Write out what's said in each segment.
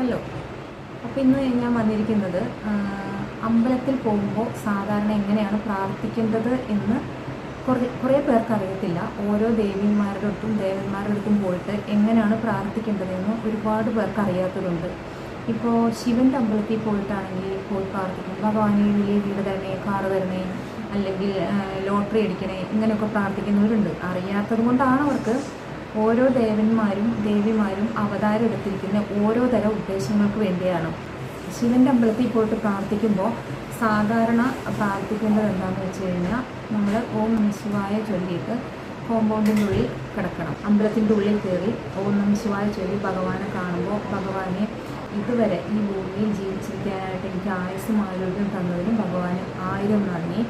Hello അപ്പോൾ ഇന്ന് ഞാൻ വന്നിരിക്കുന്നത് അമ്പലത്തിൽ പോകുമ്പോൾ സാധാരണ എങ്ങനെയാണ് പ്രാർത്ഥിക്കേണ്ടത് എന്ന് കുറേ കുറേ പേർക്ക് അറിയത്തില്ല. ഓരോ ദേവിമാരുടെ അടുത്തും ദേവന്മാരുടെ അടുത്തും പോയിട്ട് എങ്ങനെയാണ് പ്രാർത്ഥിക്കേണ്ടതെന്ന് ഒരുപാട് പേർക്ക് അറിയാത്തതുണ്ട്. ഇപ്പോൾ ശിവന്റെ അമ്പലത്തിൽ പോയിട്ടാണെങ്കിൽ പോയി പ്രാർത്ഥിക്കും ഭഗവാനെ വലിയ വീട് തരണേ കാറ് തരണേ അല്ലെങ്കിൽ ലോട്ടറി അടിക്കണേ ഇങ്ങനെയൊക്കെ പ്രാർത്ഥിക്കുന്നവരുണ്ട്. അറിയാത്തത് കൊണ്ടാണ് അവർക്ക് ഓരോ ദേവന്മാരും ദേവിമാരും അവതാരം എടുത്തിരിക്കുന്ന ഓരോ തരം ഉദ്ദേശങ്ങൾക്ക് വേണ്ടിയാണ്. ശിവന്റെ അമ്പലത്തിൽ പോയിട്ട് പ്രാർത്ഥിക്കുമ്പോൾ സാധാരണ പ്രാർത്ഥിക്കേണ്ടത് എന്താണെന്ന് വെച്ച് കഴിഞ്ഞാൽ നമ്മൾ ഓം നമ ശിവായ ചൊല്ലിയിട്ട് കോമ്പൗണ്ടിന്റെ ഉള്ളിൽ കിടക്കണം. അമ്പലത്തിന്റെ ഉള്ളിൽ കയറി ഓം നമ ശിവായ ചൊല്ലി ഭഗവാനെ കാണുമ്പോൾ ഭഗവാനെ ഇതുവരെ ഈ ഭൂമിയിൽ ജീവിച്ചിരിക്കാനായിട്ട് എനിക്ക് ആയുസ്സും ആരോഗ്യം തന്നതിനും ഭഗവാന് ആയിരം നന്ദി.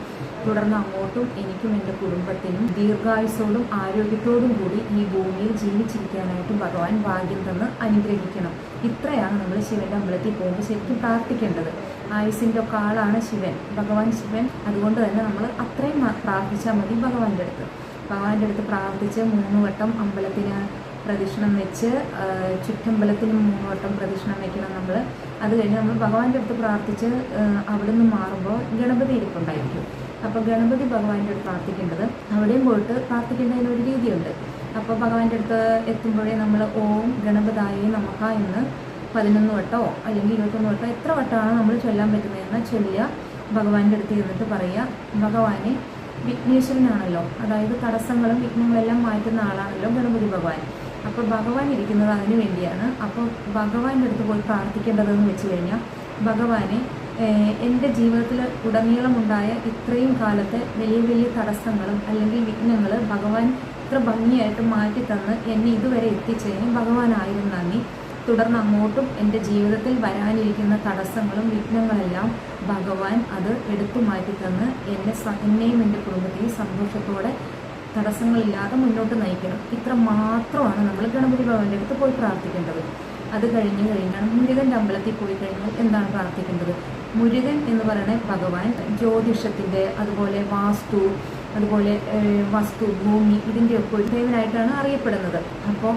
തുടർന്ന് അങ്ങോട്ടും എനിക്കും എന്റെ കുടുംബത്തിനും ദീർഘായുസോടും ആരോഗ്യത്തോടും കൂടി ഈ ഭൂമിയിൽ ജീവിച്ചിരിക്കാനായിട്ടും ഭഗവാൻ ഭാഗ്യം തന്ന് അനുഗ്രഹിക്കണം. ഇത്രയാണ് നമ്മൾ ശിവന്റെ അമ്പലത്തിൽ പോകുമ്പോൾ ശരിക്കും പ്രാർത്ഥിക്കേണ്ടത്. ആയുസിന്റെ ഒക്കെ ആളാണ് ശിവൻ. ഭഗവാൻ ശിവൻ. അതുകൊണ്ട് തന്നെ നമ്മൾ അത്രയും പ്രാർത്ഥിച്ചാൽ മതി ഭഗവാന്റെ അടുത്ത്. ഭഗവാന്റെ അടുത്ത് പ്രാർത്ഥിച്ച് മൂന്ന് വട്ടം അമ്പലത്തിന് പ്രദക്ഷിണം വെച്ച് ചുറ്റമ്പലത്തിന് മൂന്ന് വട്ടം പ്രദക്ഷിണം വെക്കണം നമ്മൾ അത് കഴിഞ്ഞ് നമ്മൾ ഭഗവാന്റെ അടുത്ത് പ്രാർത്ഥിച്ച് അവിടെ നിന്ന് മാറുമ്പോൾ ഗണപതി ഇരിപ്പുണ്ടായിരിക്കും. അപ്പോൾ ഗണപതി ഭഗവാന്റെ അടുത്ത് പ്രാർത്ഥിക്കേണ്ടത് അവിടെയും പോയിട്ട് പ്രാർത്ഥിക്കേണ്ടതിന് ഒരു രീതിയുണ്ട്. അപ്പോൾ ഭഗവാന്റെ അടുത്ത് എത്തുമ്പോഴേ നമ്മൾ ഓം ഗണപതായി നമുക്ക് എന്ന് പതിനൊന്ന് വട്ടോ അല്ലെങ്കിൽ ഇരുപത്തൊന്ന് വട്ടോ എത്ര വട്ടമാണ് നമ്മൾ ചൊല്ലാൻ പറ്റുന്നതെന്ന് ചൊല്ലുക. ഭഗവാന്റെ അടുത്ത് ഇരുന്നിട്ട് പറയുക ഭഗവാനെ വിഘ്നേശ്വരനാണല്ലോ. അതായത് തടസ്സങ്ങളും വിഘ്നങ്ങളെല്ലാം മാറ്റുന്ന ആളാണല്ലോ ഗണപതി ഭഗവാൻ. അപ്പോൾ ഭഗവാൻ ഇരിക്കുന്നത് അതിനു വേണ്ടിയാണ്. അപ്പോൾ ഭഗവാന്റെ അടുത്ത് പോയി പ്രാർത്ഥിക്കേണ്ടതെന്ന് വെച്ച് കഴിഞ്ഞാൽ ഭഗവാനെ എന്റെ ജീവിതത്തിൽ ഉടനീളമുണ്ടായ ഇത്രയും കാലത്തെ വലിയ വലിയ തടസ്സങ്ങളും അല്ലെങ്കിൽ വിഘ്നങ്ങൾ ഭഗവാൻ ഇത്ര ഭംഗിയായിട്ട് മാറ്റി തന്ന് എന്നെ ഇതുവരെ എത്തിച്ചതിന് ഭഗവാനായിരം നന്ദി. തുടർന്ന് അങ്ങോട്ടും എന്റെ ജീവിതത്തിൽ വരാനിരിക്കുന്ന തടസ്സങ്ങളും വിഘ്നങ്ങളെല്ലാം ഭഗവാൻ അത് എടുത്തു മാറ്റി തന്ന് എന്നെ എന്നെയും എന്റെ കുടുംബത്തെയും സന്തോഷത്തോടെ തടസ്സങ്ങളില്ലാതെ മുന്നോട്ട് നയിക്കണം. ഇത്ര മാത്രമാണ് നമ്മൾ ഗണപതി ഭവന്റെ അടുത്ത് പോയി പ്രാർത്ഥിക്കേണ്ടത്. അത് കഴിഞ്ഞ് കഴിഞ്ഞാൽ മുരുകന്റെ അമ്പലത്തിൽ പോയി കഴിഞ്ഞാൽ എന്താണ് പ്രാർത്ഥിക്കേണ്ടത്? മുരുകൻ എന്ന് പറയുന്നത് ഭഗവാൻ ജ്യോതിഷത്തിന്റെ അതുപോലെ വാസ്തു അതുപോലെ വസ്തു ഭൂമി ഇതിന്റെയൊക്കെ ഒരു ദൈവനായിട്ടാണ് അറിയപ്പെടുന്നത്. അപ്പോൾ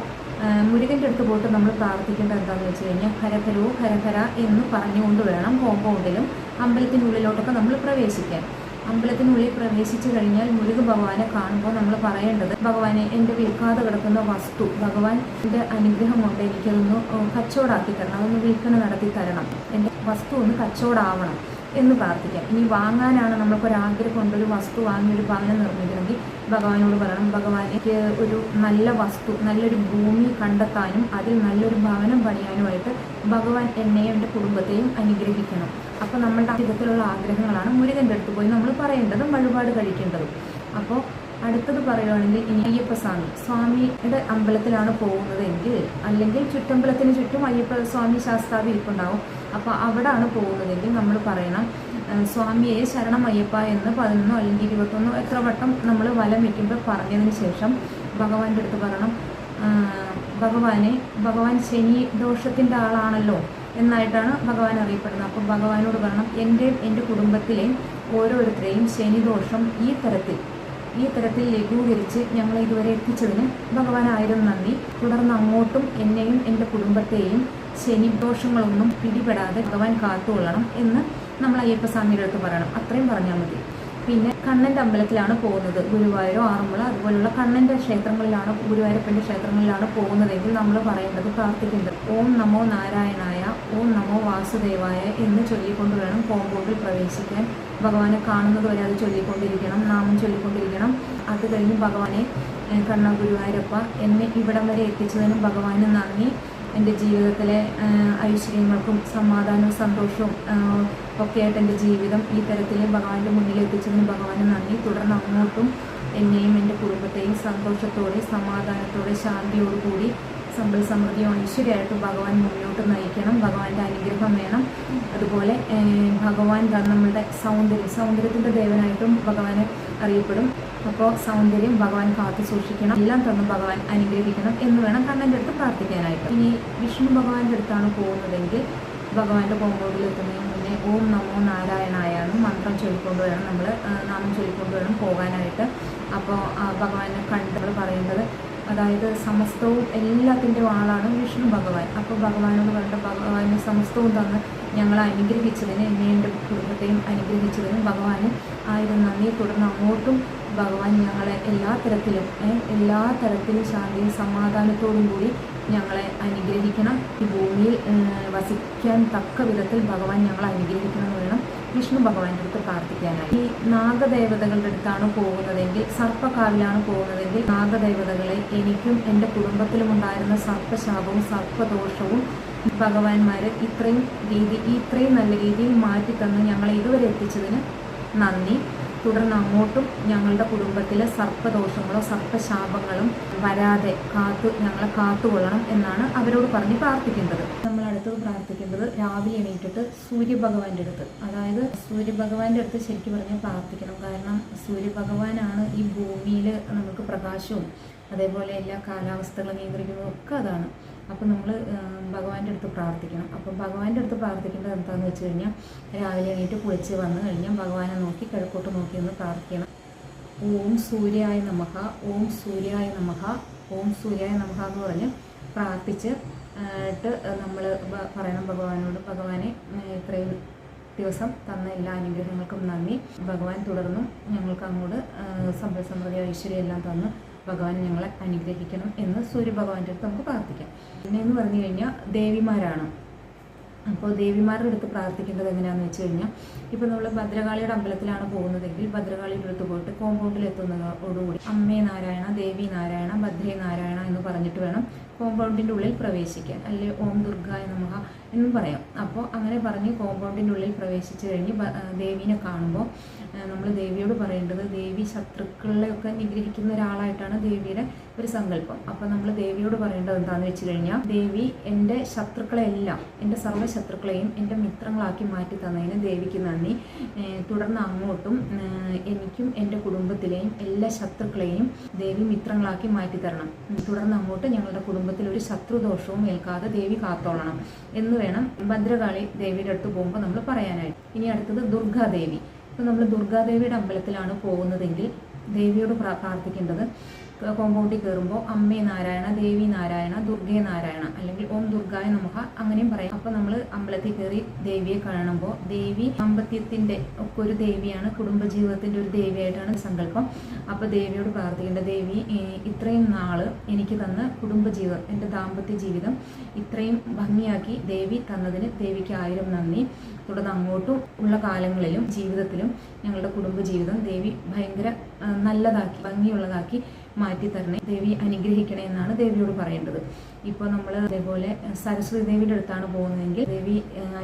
മുരുകന്റെ അടുത്ത് പോയിട്ട് നമ്മൾ പ്രാർത്ഥിക്കേണ്ടത് എന്താണെന്ന് വെച്ച് കഴിഞ്ഞാൽ ഹരഹരോ ഹരഹര എന്ന് പറഞ്ഞുകൊണ്ട് വേണം കോമ്പൗണ്ടിലും അമ്പലത്തിനുള്ളിലോട്ടൊക്കെ നമ്മൾ പ്രവേശിക്കാൻ. അമ്പലത്തിനുള്ളിൽ പ്രവേശിച്ചു കഴിഞ്ഞാൽ മുരുക ഭഗവാനെ കാണുമ്പോൾ നമ്മൾ പറയേണ്ടത് ഭഗവാനെ എന്റെ വിൽക്കാതെ കിടക്കുന്ന വസ്തു ഭഗവാൻ ഭഗവാന്റെ അനുഗ്രഹം കൊണ്ട് എനിക്കതൊന്ന് കച്ചവടാക്കി തരണം അതൊന്ന് വിൽപ്പന നടത്തി തരണം എന്റെ വസ്തു ഒന്ന് കച്ചവടാവണം എന്ന് പ്രാർത്ഥിക്കാം. ഇനി വാങ്ങാനാണ് നമ്മൾക്കൊരാഗ്രഹം കൊണ്ട് ഒരു വസ്തു വാങ്ങി ഒരു ഭവനം നിർമ്മിക്കണമെങ്കിൽ ഭഗവാനോട് പറയണം ഭഗവാൻ എനിക്ക് ഒരു നല്ല വസ്തു നല്ലൊരു ഭൂമി കണ്ടെത്താനും അതിൽ നല്ലൊരു ഭവനം പണിയാനുമായിട്ട് ഭഗവാൻ എന്നെയും എന്റെ കുടുംബത്തെയും അനുഗ്രഹിക്കണം. അപ്പോൾ നമ്മളുടെ വിധത്തിലുള്ള ആഗ്രഹങ്ങളാണ് മുരുകന്റെ അടുത്ത് പോയി നമ്മൾ പറയേണ്ടതും വഴിപാട് കഴിക്കേണ്ടതും. അപ്പോൾ അടുത്തത് പറയുകയാണെങ്കിൽ ഇനി അയ്യപ്പ സ്വാമി സ്വാമിയുടെ അമ്പലത്തിലാണ് പോകുന്നതെങ്കിൽ അല്ലെങ്കിൽ ചുറ്റമ്പലത്തിന് ചുറ്റും അയ്യപ്പ സ്വാമി ശാസ്താവ് അപ്പോൾ അവിടാണ് പോകുന്നതെങ്കിൽ നമ്മൾ പറയണം സ്വാമിയെ ശരണം അയ്യപ്പ എന്ന് പതിനൊന്നോ അല്ലെങ്കിൽ ഇരുപത്തൊന്നോ എത്ര വട്ടം നമ്മൾ വലം വയ്ക്കുമ്പോൾ പറഞ്ഞതിന് ശേഷം ഭഗവാന്റെ അടുത്ത് പറയണം ഭഗവാനെ ഭഗവാൻ ശനി ദോഷത്തിന്റെ ആളാണല്ലോ എന്നായിട്ടാണ് ഭഗവാൻ അറിയപ്പെടുന്നത്. അപ്പോൾ ഭഗവാനോട് പറയണം എന്റെയും എന്റെ കുടുംബത്തിലെയും ഓരോരുത്തരെയും ശനിദോഷം ഈ തരത്തിൽ ഈ തരത്തിൽ ലഘൂകരിച്ച് ഞങ്ങൾ ഇതുവരെ എത്തിച്ചതിന് ഭഗവാനായിരുന്നു നന്ദി. തുടർന്ന് അങ്ങോട്ടും എന്നെയും എന്റെ കുടുംബത്തെയും ശനിദോഷങ്ങളൊന്നും പിടിപെടാതെ ഭഗവാൻ കാത്തുകൊള്ളണം എന്ന് നമ്മൾ അയ്യപ്പസ്വാമിയുടെ അടുത്ത് പറയണം. അത്രയും പറഞ്ഞാൽ മതി. പിന്നെ കണ്ണന്റെ അമ്പലത്തിലാണ് പോകുന്നത്. ഗുരുവായൂരോ ആറന്മുള അതുപോലുള്ള കണ്ണന്റെ ക്ഷേത്രങ്ങളിലാണ് ഗുരുവായൂരപ്പന്റെ ക്ഷേത്രങ്ങളിലാണ് പോകുന്നതെങ്കിൽ നമ്മൾ പറയേണ്ടത് പ്രാർത്ഥിക്കേണ്ടത് ഓം നമോ നാരായണായ ഓം നമോ വാസുദേവായ എന്ന് ചൊല്ലിക്കൊണ്ട് വേണം കോമ്പൗണ്ടിൽ പ്രവേശിക്കാൻ. ഭഗവാനെ കാണുന്നത് വരെ അത് ചൊല്ലിക്കൊണ്ടിരിക്കണം നാമം ചൊല്ലിക്കൊണ്ടിരിക്കണം. അത് കഴിഞ്ഞ് ഭഗവാനെ കണ്ണ ഗുരുവായൂരപ്പ എന്നെ ഇവിടം വരെ എത്തിച്ചതിനും ഭഗവാന് നന്ദി. എന്റെ ജീവിതത്തിലെ ഐശ്വര്യങ്ങൾക്കും സമാധാനവും സന്തോഷവും ഒക്കെ ഒക്കെയായിട്ട് എന്റെ ജീവിതം ഈ തരത്തിൽ ഭഗവാന്റെ മുന്നിൽ എത്തിച്ചതിന് ഭഗവാന് നന്ദി. തുടർന്ന് അങ്ങോട്ടും എന്നെയും എന്റെ കുടുംബത്തെയും സന്തോഷത്തോടെ സമാധാനത്തോടെ ശാന്തിയോടുകൂടി സമ്പൽ സമൃദ്ധിയും ഐശ്വര്യമായിട്ടും ഭഗവാൻ മുന്നോട്ട് നയിക്കണം. ഭഗവാന്റെ അനുഗ്രഹം വേണം. അതുപോലെ ഭഗവാൻ നമ്മളുടെ സൗന്ദര്യം സൗന്ദര്യത്തിന്റെ ദേവനായിട്ടും ഭഗവാനെ അറിയപ്പെടും. അപ്പോൾ സൗന്ദര്യം ഭഗവാൻ കാത്തു സൂക്ഷിക്കണം എല്ലാം തന്നും ഭഗവാൻ അനുഗ്രഹിക്കണം എന്ന് വേണം കണ്ണന്റെ അടുത്ത് പ്രാർത്ഥിക്കാനായിട്ട്. ഇനി വിഷ്ണു ഭഗവാന്റെ അടുത്താണ് പോകുന്നതെങ്കിൽ ഭഗവാന്റെ കോമ്പൗണ്ടിൽ എത്തുന്നതിന് മുന്നേ ഓം നമോ നാരായണായ മന്ത്രം ചൊല്ലിക്കൊണ്ട് വേണം നമ്മൾ നാമം ചൊല്ലിക്കൊണ്ട് വേണം പോകാനായിട്ട്. അപ്പോൾ ഭഗവാനെ കണ്ട് നമ്മൾ പറയേണ്ടത് അതായത് സമസ്തവും എല്ലാത്തിന്റെയും ആളാണ് വിഷ്ണു ഭഗവാൻ. അപ്പോൾ ഭഗവാനോട് പറഞ്ഞ ഭഗവാന് സമസ്തവും തന്ന് ഞങ്ങളെ അനുഗ്രഹിച്ചതിന് എന്നെ എന്റെ കുടുംബത്തെയും അനുഗ്രഹിച്ചതിനും ഭഗവാന് ആയിരം നന്ദിയെ തുടർന്ന് അങ്ങോട്ടും ഭഗവാൻ ഞങ്ങളെ എല്ലാ തരത്തിലും എല്ലാ തരത്തിലും ശാന്തിയും സമാധാനത്തോടും കൂടി ഞങ്ങളെ അനുഗ്രഹിക്കണം. ഈ ഭൂമിയിൽ വസിക്കാൻ തക്ക വിധത്തിൽ ഭഗവാൻ ഞങ്ങളെ അനുഗ്രഹിക്കണം വിഷ്ണു ഭഗവാന്റെ അടുത്ത് പ്രാർത്ഥിക്കാനായി. ഈ നാഗദേവതകളുടെ അടുത്താണ് പോകുന്നതെങ്കിൽ സർപ്പക്കാവിലാണ് പോകുന്നതെങ്കിൽ നാഗദേവതകളെ എനിക്കും എന്റെ കുടുംബത്തിലും ഉണ്ടായിരുന്ന സർപ്പശാപവും സർപ്പദോഷവും ഭഗവാന്മാർ ഇത്രയും രീതി ഇത്രയും നല്ല രീതിയിൽ മാറ്റി തന്ന് ഞങ്ങളെ ഇതുവരെ എത്തിച്ചതിന് നന്ദി. തുടർന്ന് അങ്ങോട്ടും ഞങ്ങളുടെ കുടുംബത്തിലെ സർപ്പദോഷങ്ങളോ സർപ്പശാപങ്ങളും വരാതെ കാത്തു ഞങ്ങളെ കാത്തുകൊള്ളണം എന്നാണ് അവരോട് പറഞ്ഞ് പ്രാർത്ഥിക്കേണ്ടത്. നമ്മൾ അടുത്തത് പ്രാർത്ഥിക്കേണ്ടത് രാവിലെ എണീറ്റിട്ട് സൂര്യഭഗവാന്റെ അടുത്ത്. അതായത് സൂര്യഭഗവാന്റെ അടുത്ത് ശരിക്കും പറഞ്ഞാൽ പ്രാർത്ഥിക്കണം. കാരണം സൂര്യഭഗവാനാണ് ഈ ഭൂമിയിൽ നമുക്ക് പ്രകാശവും അതേപോലെ എല്ലാ കാലാവസ്ഥകളും നിയന്ത്രിക്കുന്നതും ഒക്കെ അതാണ്. അപ്പോൾ നമ്മൾ ഭഗവാന്റെ അടുത്ത് പ്രാർത്ഥിക്കണം. അപ്പോൾ ഭഗവാന്റെ അടുത്ത് പ്രാർത്ഥിക്കേണ്ടത് എന്താണെന്ന് വെച്ച് കഴിഞ്ഞാൽ രാവിലെ എണീറ്റ് കുളിച്ച് വന്നു കഴിഞ്ഞാൽ ഭഗവാനെ നോക്കി കിഴക്കോട്ട് നോക്കി ഒന്ന് പ്രാർത്ഥിക്കണം. ഓം സൂര്യായ നമഃ ഓം സൂര്യായ നമഃ ഓം സൂര്യായ നമഃ എന്ന് പറഞ്ഞ് പ്രാർത്ഥിച്ച് ട്ട് നമ്മൾ പറയണം ഭഗവാനോട് ഭഗവാനെ ഇത്രയും ദിവസം തന്ന എല്ലാ അനുഗ്രഹങ്ങൾക്കും നന്ദി. ഭഗവാൻ തുടർന്നും ഞങ്ങൾക്ക് അങ്ങോട്ട് സമ്പൽ സമൃദ്ധി ഐശ്വര്യം എല്ലാം തന്ന് ഭഗവാൻ ഞങ്ങളെ അനുഗ്രഹിക്കണം എന്ന് സൂര്യഭഗവാന്റെ അടുത്ത് നമുക്ക് പ്രാർത്ഥിക്കാം. പിന്നെ എന്ന് പറഞ്ഞു കഴിഞ്ഞാൽ ദേവിമാരാണ്. അപ്പോൾ ദേവിമാരുടെ അടുത്ത് പ്രാർത്ഥിക്കേണ്ടത് എങ്ങനെയാണെന്ന് വെച്ച് കഴിഞ്ഞാൽ ഇപ്പോൾ നമ്മൾ ഭദ്രകാളിയുടെ അമ്പലത്തിലാണ് പോകുന്നതെങ്കിൽ ഭദ്രകാളിയുടെ അടുത്ത് പോയിട്ട് കോമ്പൗണ്ടിൽ എത്തുന്നതോടുകൂടി അമ്മേ നാരായണ ദേവി നാരായണ ഭദ്രേ നാരായണ എന്ന് പറഞ്ഞിട്ട് വേണം കോമ്പൗണ്ടിന്റെ ഉള്ളിൽ പ്രവേശിക്കാൻ അല്ലെ? ഓം ദുർഗായ നമഹ എന്നും പറയാം. അപ്പോൾ അങ്ങനെ പറഞ്ഞ് കോമ്പൗണ്ടിന്റെ ഉള്ളിൽ പ്രവേശിച്ച് കഴിഞ്ഞ് ദേവീനെ കാണുമ്പോൾ നമ്മൾ ദേവിയോട് പറയേണ്ടത് ദേവി ശത്രുക്കളെയൊക്കെ നിഗ്രഹിക്കുന്ന ഒരാളായിട്ടാണ് ദേവിയുടെ ഒരു സങ്കല്പം. അപ്പോൾ നമ്മൾ ദേവിയോട് പറയേണ്ടത് എന്താണെന്ന് വെച്ച് കഴിഞ്ഞാൽ ദേവി എന്റെ ശത്രുക്കളെല്ലാം എന്റെ സർവ ശത്രുക്കളെയും എന്റെ മിത്രങ്ങളാക്കി മാറ്റി തന്നതിന് ദേവിക്ക് നന്ദി. തുടർന്ന് അങ്ങോട്ടും എനിക്കും എന്റെ കുടുംബത്തിലെയും എല്ലാ ശത്രുക്കളെയും ദേവി മിത്രങ്ങളാക്കി മാറ്റി തരണം. തുടർന്ന് അങ്ങോട്ട് ഞങ്ങളുടെ കുടുംബത്തിൽ ഒരു ശത്രുദോഷവും ഏൽക്കാതെ ദേവി കാത്തോളണം എന്ന് വേണം ഭദ്രകാളി ദേവിയുടെ അടുത്ത് പോകുമ്പോൾ നമ്മൾ പറയാനായിട്ട്. ഇനി അടുത്തത് ദുർഗാദേവി. ഇപ്പം നമ്മൾ ദുർഗാദേവിയുടെ അമ്പലത്തിലാണ് പോകുന്നതെങ്കിൽ ദേവിയോട് പ്രാർത്ഥിക്കേണ്ടത് കോമ്പൗണ്ടിൽ കയറുമ്പോൾ അമ്മേ നാരായണ ദേവി നാരായണ ദുർഗേ നാരായണ അല്ലെങ്കിൽ ഓം ദുർഗായ നമുക്ക് അങ്ങനെയും പറയാം. അപ്പോൾ നമ്മൾ അമ്പലത്തിൽ കയറി ദേവിയെ കാണുമ്പോൾ ദേവി ദാമ്പത്യത്തിന്റെ ഒക്കെ ഒരു ദേവിയാണ് കുടുംബജീവിതത്തിന്റെ ഒരു ദേവിയായിട്ടാണ് സങ്കല്പം. അപ്പോൾ ദേവിയോട് പ്രാർത്ഥിക്കേണ്ട ദേവി ഇത്രയും നാൾ എനിക്ക് തന്ന കുടുംബജീവിതം എന്റെ ദാമ്പത്യ ജീവിതം ഇത്രയും ഭംഗിയാക്കി ദേവി തന്നതിന് ദേവിക്ക് ആയിരം നന്ദി. തുടർന്ന് അങ്ങോട്ടും ഉള്ള കാലങ്ങളിലും ജീവിതത്തിലും ഞങ്ങളുടെ കുടുംബജീവിതം ദേവി ഭയങ്കര നല്ലതാക്കി ഭംഗിയുള്ളതാക്കി മാറ്റി തരണേ ദേവി അനുഗ്രഹിക്കണേ എന്നാണ് ദേവിയോട് പറയേണ്ടത്. ഇപ്പോൾ നമ്മൾ അതേപോലെ സരസ്വതി ദേവിയുടെ അടുത്താണ് പോകുന്നതെങ്കിൽ ദേവി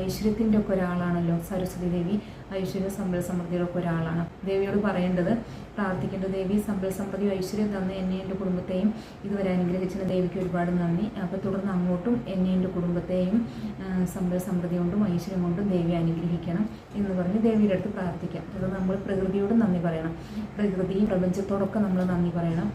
ഐശ്വര്യത്തിന്റെ ഒക്കെ ഒരാളാണല്ലോ സരസ്വതി ദേവി. ഐശ്വര്യ സമ്പൽ സമൃദ്ധികളൊക്കെ ഒരാളാണ്. ദേവിയോട് പറയേണ്ടത് പ്രാർത്ഥിക്കേണ്ടത് ദേവി സമ്പൽ സമൃദ്ധി ഐശ്വര്യം തന്നെ എന്നെ എന്റെ കുടുംബത്തെയും ഇതുവരെ അനുഗ്രഹിച്ചതിന് ദേവിക്ക് ഒരുപാട് നന്ദി. അപ്പോൾ തുടർന്ന് അങ്ങോട്ടും എന്നെ എന്റെ കുടുംബത്തെയും സമ്പൽ സമൃദ്ധി കൊണ്ടും ഐശ്വര്യം കൊണ്ടും ദേവി അനുഗ്രഹിക്കണം എന്ന് പറഞ്ഞ് ദേവിയുടെ അടുത്ത് പ്രാർത്ഥിക്കാം. തുടർന്ന് നമ്മൾ പ്രകൃതിയോട് നന്ദി പറയണം. പ്രകൃതി പ്രപഞ്ചത്തോടൊക്കെ നമ്മൾ നന്ദി പറയണം.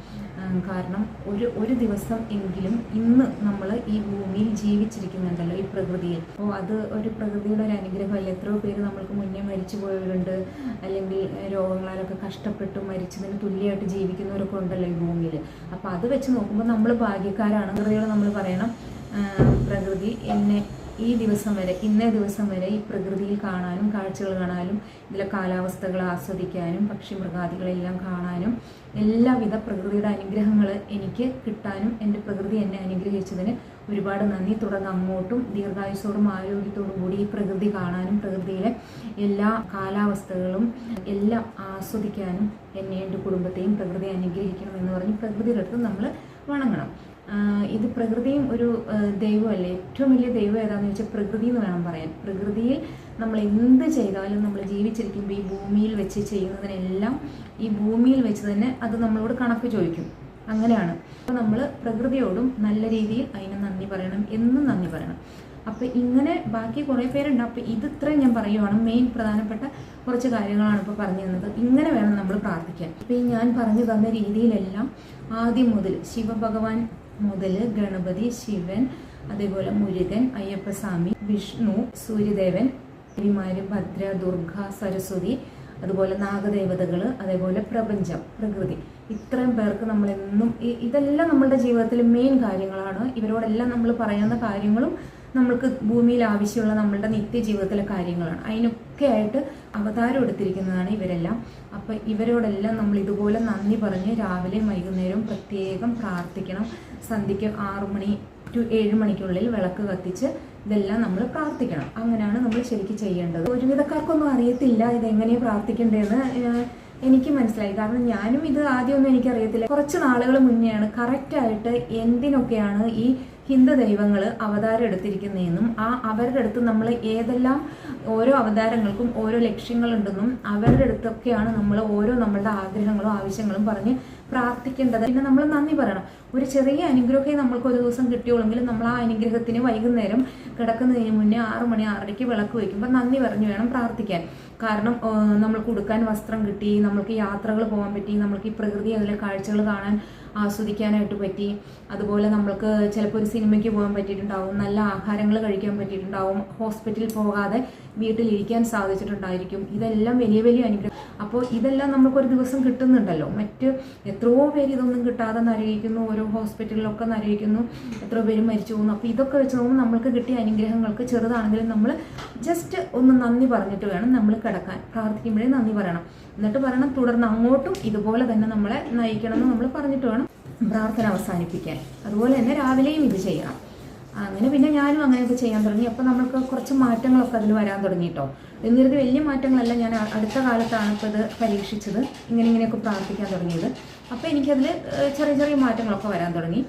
കാരണം ഒരു ഒരു ദിവസം എങ്കിലും ഇന്ന് നമ്മൾ ഈ ഭൂമിയിൽ ജീവിച്ചിരിക്കുന്നുണ്ടല്ലോ ഈ പ്രകൃതിയിൽ. അപ്പോൾ അത് ഒരു പ്രകൃതിയുടെ ഒരു അനുഗ്രഹമല്ല എത്രയോ പേര് നമ്മൾക്ക് മുന്നേ മരിച്ചു പോയവരുണ്ട്. അല്ലെങ്കിൽ രോഗങ്ങളാലൊക്കെ കഷ്ടപ്പെട്ട് മരിച്ചതിന് തുല്യമായിട്ട് ജീവിക്കുന്നവരൊക്കെ ഉണ്ടല്ലോ ഈ ഭൂമിയിൽ അപ്പോൾ അത് വെച്ച് നോക്കുമ്പോൾ നമ്മൾ ഭാഗ്യക്കാരാണ് പ്രകൃതിയോട് നമ്മൾ പറയണം. പ്രകൃതി എന്നെ ഈ ദിവസം വരെ ഇന്നേ ദിവസം വരെ ഈ പ്രകൃതിയിൽ കാണാനും കാഴ്ചകൾ കാണാനും ഇതിലെ കാലാവസ്ഥകൾ ആസ്വദിക്കാനും പക്ഷി മൃഗാദികളെല്ലാം കാണാനും എല്ലാവിധ പ്രകൃതിയുടെ അനുഗ്രഹങ്ങൾ എനിക്ക് കിട്ടാനും എന്റെ പ്രകൃതി എന്നെ അനുഗ്രഹിച്ചതിന് ഒരുപാട് നന്ദി. തുടർന്ന് അങ്ങോട്ടും ദീർഘായുസോടും ആരോഗ്യത്തോടും കൂടി ഈ പ്രകൃതി കാണാനും പ്രകൃതിയിലെ എല്ലാ കാലാവസ്ഥകളും എല്ലാം ആസ്വദിക്കാനും എന്നെ എന്റെ കുടുംബത്തെയും പ്രകൃതി അനുഗ്രഹിക്കണം എന്ന് പറഞ്ഞ് പ്രകൃതിയുടെ അടുത്ത് നമ്മൾ വണങ്ങണം. ഇത് പ്രകൃതിയും ഒരു ദൈവമല്ലേ ഏറ്റവും വലിയ ദൈവം ഏതാണെന്ന് വെച്ചാൽ പ്രകൃതി എന്ന് വേണം പറയാൻ. പ്രകൃതിയിൽ നമ്മൾ എന്ത് ചെയ്താലും നമ്മൾ ജീവിച്ചിരിക്കുമ്പോൾ ഈ ഭൂമിയിൽ വെച്ച് ചെയ്യുന്നതിനെല്ലാം ഈ ഭൂമിയിൽ വെച്ച് തന്നെ അത് നമ്മളോട് കണക്ക് ചോദിക്കും. അങ്ങനെയാണ്. അപ്പോൾ നമ്മൾ പ്രകൃതിയോടും നല്ല രീതിയിൽ അതിന് നന്ദി പറയണം എന്നും നന്ദി പറയണം. അപ്പോൾ ഇങ്ങനെ ബാക്കി കുറേ പേരുണ്ട്. അപ്പോൾ ഇത് ഇത്രയും ഞാൻ പറയുവാണ്. മെയിൻ പ്രധാനപ്പെട്ട കുറച്ച് കാര്യങ്ങളാണ് ഇപ്പോൾ പറഞ്ഞു തന്നത്. ഇങ്ങനെ വേണം നമ്മൾ പ്രാർത്ഥിക്കാൻ. അപ്പോൾ ഈ ഞാൻ പറഞ്ഞു തന്ന രീതിയിലെല്ലാം ആദ്യം മുതൽ ശിവഭഗവാൻ മുതൽ ഗണപതി ശിവൻ അതേപോലെ മുരുകൻ അയ്യപ്പസ്വാമി വിഷ്ണു സൂര്യദേവൻ ദേവിമാര് ഭദ്ര ദുർഗ സരസ്വതി അതുപോലെ നാഗദേവതകൾ അതേപോലെ പ്രപഞ്ചം പ്രകൃതി. ഇത്രയും പേർക്ക് ഇ- ഇതെല്ലാം നമ്മളുടെ ജീവിതത്തിൽ മെയിൻ കാര്യങ്ങളാണ്. ഇവരോടെല്ലാം നമ്മൾ പറയുന്ന കാര്യങ്ങളും നമ്മൾക്ക് ഭൂമിയിൽ ആവശ്യമുള്ള നമ്മളുടെ നിത്യജീവിതത്തിലെ കാര്യങ്ങളാണ്. അതിനൊക്കെ ആയിട്ട് അവതാരം എടുത്തിരിക്കുന്നതാണ് ഇവരെല്ലാം. അപ്പോൾ ഇവരോടെല്ലാം നമ്മൾ ഇതുപോലെ നന്ദി പറഞ്ഞ് രാവിലെയും വൈകുന്നേരവും പ്രത്യേകം പ്രാർത്ഥിക്കണം. സന്ധ്യയ്ക്ക് ആറു മണി ടു ഏഴ് മണിക്കുള്ളിൽ വിളക്ക് കത്തിച്ച് ഇതെല്ലാം നമ്മൾ പ്രാർത്ഥിക്കണം. അങ്ങനെയാണ് നമ്മൾ ശരിക്കും ചെയ്യേണ്ടത്. ഒരുവിധക്കാർക്കൊന്നും അറിയത്തില്ല ഇതെങ്ങനെയാണ് പ്രാർത്ഥിക്കേണ്ടതെന്ന് എനിക്ക് മനസ്സിലായി. കാരണം ഞാനും ഇത് ആദ്യമൊന്നും എനിക്കറിയത്തില്ല. കുറച്ച് നാളുകൾ മുന്നെയാണ് കറക്റ്റായിട്ട് എന്തിനൊക്കെയാണ് ഈ ഹിന്ദു ദൈവങ്ങൾ അവതാരം എടുത്തിരിക്കുന്നതെന്നും ആ അവരുടെ അടുത്ത് നമ്മൾ ഏതെല്ലാം ഓരോ അവതാരങ്ങൾക്കും ഓരോ ലക്ഷ്യങ്ങളുണ്ടെന്നും അവരുടെ അടുത്തൊക്കെയാണ് നമ്മൾ ഓരോ നമ്മളുടെ ആഗ്രഹങ്ങളും ആവശ്യങ്ങളും പറഞ്ഞ് പ്രാർത്ഥിക്കേണ്ടത്. പിന്നെ നമ്മൾ നന്ദി പറയണം. ഒരു ചെറിയ അനുഗ്രഹമേ നമ്മൾക്ക് ഒരു ദിവസം കിട്ടിയുള്ളെങ്കിൽ നമ്മൾ ആ അനുഗ്രഹത്തിന് വൈകുന്നേരം കിടക്കുന്നതിന് മുന്നേ ആറു മണി ആറരയ്ക്ക് വിളക്ക് വയ്ക്കുമ്പോൾ നന്ദി പറഞ്ഞു വേണം പ്രാർത്ഥിക്കാൻ. കാരണം നമ്മൾക്ക് ഉടുക്കാൻ വസ്ത്രം കിട്ടി നമ്മൾക്ക് യാത്രകൾ പോകാൻ പറ്റി നമ്മൾക്ക് ഈ പ്രകൃതി അതിലെ കാഴ്ചകൾ കാണാൻ ആസ്വദിക്കാനായിട്ട് പറ്റി. അതുപോലെ നമ്മൾക്ക് ചിലപ്പോൾ ഒരു സിനിമയ്ക്ക് പോകാൻ പറ്റിയിട്ടുണ്ടാവും നല്ല ആഹാരങ്ങൾ കഴിക്കാൻ പറ്റിയിട്ടുണ്ടാവും ഹോസ്പിറ്റലിൽ പോകാതെ വീട്ടിലിരിക്കാൻ സാധിച്ചിട്ടുണ്ടായിരിക്കും. ഇതെല്ലാം വലിയ വലിയ അനുഗ്രഹം അപ്പോൾ ഇതെല്ലാം നമുക്കൊരു ദിവസം കിട്ടുന്നുണ്ടല്ലോ. മറ്റ് എത്രയോ പേര് ഇതൊന്നും കിട്ടാതെ നരയിക്കുന്നു ഓരോ ഹോസ്പിറ്റലിലൊക്കെ നരയിക്കുന്നു എത്രയോ പേര് മരിച്ചു പോകുന്നു. അപ്പോൾ ഇതൊക്കെ വെച്ച് നോക്കുമ്പോൾ നമ്മൾക്ക് കിട്ടിയ അനുഗ്രഹങ്ങൾക്ക് ചെറുതാണെങ്കിലും നമ്മൾ ജസ്റ്റ് ഒന്ന് നന്ദി പറഞ്ഞിട്ട് വേണം നമ്മൾ കിടക്കാൻ. പ്രാർത്ഥിക്കുമ്പോഴേ നന്ദി പറയണം. എന്നിട്ട് പറയണം തുടർന്ന് അങ്ങോട്ടും ഇതുപോലെ തന്നെ നമ്മളെ നയിക്കണം എന്ന് നമ്മൾ പറഞ്ഞിട്ട് വേണം. പ്രാർത്ഥന അവസാനിപ്പിക്കാൻ. അതുപോലെ തന്നെ രാവിലെയും ഇത് ചെയ്യണം. അങ്ങനെ പിന്നെ ഞാനും അങ്ങനെയൊക്കെ ചെയ്യാൻ തുടങ്ങി. അപ്പോൾ നമുക്ക് കുറച്ച് മാറ്റങ്ങളൊക്കെ അതിൽ വരാൻ തുടങ്ങി കേട്ടോ എന്നിരുത് വലിയ മാറ്റങ്ങളല്ല ഞാൻ അടുത്ത കാലത്താണ് ഇപ്പോൾ ഇത് പരീക്ഷിച്ചത്. ഇങ്ങനെ ഇങ്ങനെയൊക്കെ പ്രാർത്ഥിക്കാൻ തുടങ്ങിയത്. അപ്പോൾ എനിക്കതിൽ ചെറിയ ചെറിയ മാറ്റങ്ങളൊക്കെ വരാൻ തുടങ്ങി.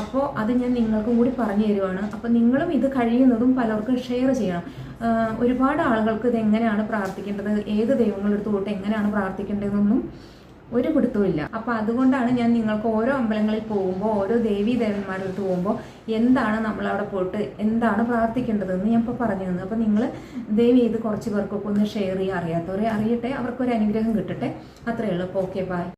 അപ്പോൾ അത് ഞാൻ നിങ്ങൾക്കും കൂടി പറഞ്ഞു തരുവാണ്. അപ്പോൾ നിങ്ങളും ഇത് കഴിയുന്നതും പലർക്കും ഷെയർ ചെയ്യണം. ഒരുപാട് ആളുകൾക്ക് ഇത് എങ്ങനെയാണ് പ്രാർത്ഥിക്കേണ്ടത്? ഏത് ദൈവങ്ങളെടുത്ത് തൊട്ട് എങ്ങനെയാണ് പ്രാർത്ഥിക്കേണ്ടതെന്നൊന്നും ഒരു പിടുത്തവും അപ്പൊ അപ്പോൾ അതുകൊണ്ടാണ് ഞാൻ നിങ്ങൾക്ക് ഓരോ അമ്പലങ്ങളിൽ പോകുമ്പോൾ ഓരോ ദേവീ ദേവന്മാരുടെ അടുത്ത് പോകുമ്പോൾ എന്താണ് നമ്മൾ അവിടെ പോയിട്ട് എന്താണ് പ്രാർത്ഥിക്കേണ്ടതെന്ന് ഞാൻ ഇപ്പോൾ പറഞ്ഞു തന്നു അപ്പോൾ നിങ്ങൾ ദേവി ഇത് കുറച്ച് പേർക്കൊക്കെ ഒന്ന് ഷെയർ ചെയ്യുക അറിയാത്തവരെ അറിയട്ടെ. അവർക്കൊരു അനുഗ്രഹം കിട്ടട്ടെ. അത്രയേ ഉള്ളൂ. Okay bye